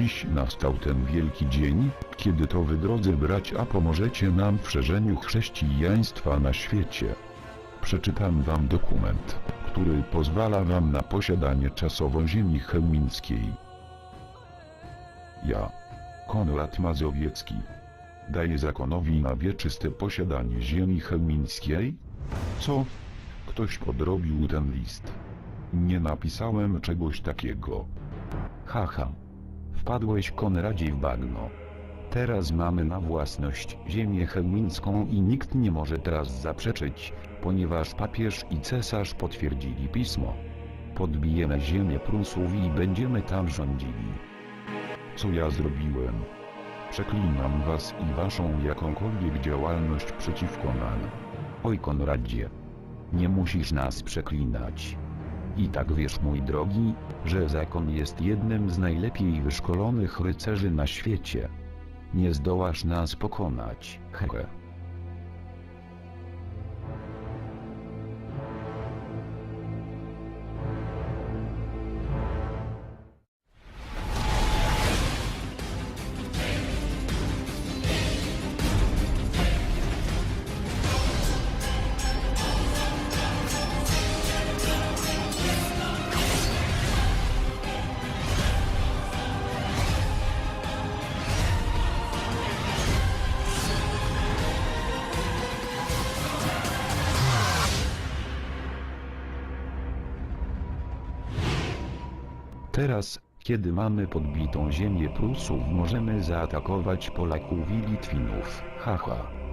Dziś nastał ten wielki dzień, kiedy to wy drodzy bracia pomożecie nam w szerzeniu chrześcijaństwa na świecie. Przeczytam wam dokument, który pozwala wam na posiadanie czasowo ziemi chełmińskiej. Ja, Konrad Mazowiecki, daję zakonowi na wieczyste posiadanie ziemi chełmińskiej? Co? Ktoś podrobił ten list. Nie napisałem czegoś takiego. Haha. Wpadłeś Konradzie w bagno. Teraz mamy na własność ziemię chełmińską i nikt nie może teraz zaprzeczyć, ponieważ papież i cesarz potwierdzili pismo. Podbijemy ziemię Prusów i będziemy tam rządzili. Co ja zrobiłem? Przeklinam was i waszą jakąkolwiek działalność przeciwko nam. Oj Konradzie. Nie musisz nas przeklinać. I tak wiesz mój drogi, że zakon jest jednym z najlepiej wyszkolonych rycerzy na świecie. Nie zdołasz nas pokonać, hehe. Teraz, kiedy mamy podbitą ziemię Prusów możemy zaatakować Polaków i Litwinów, haha.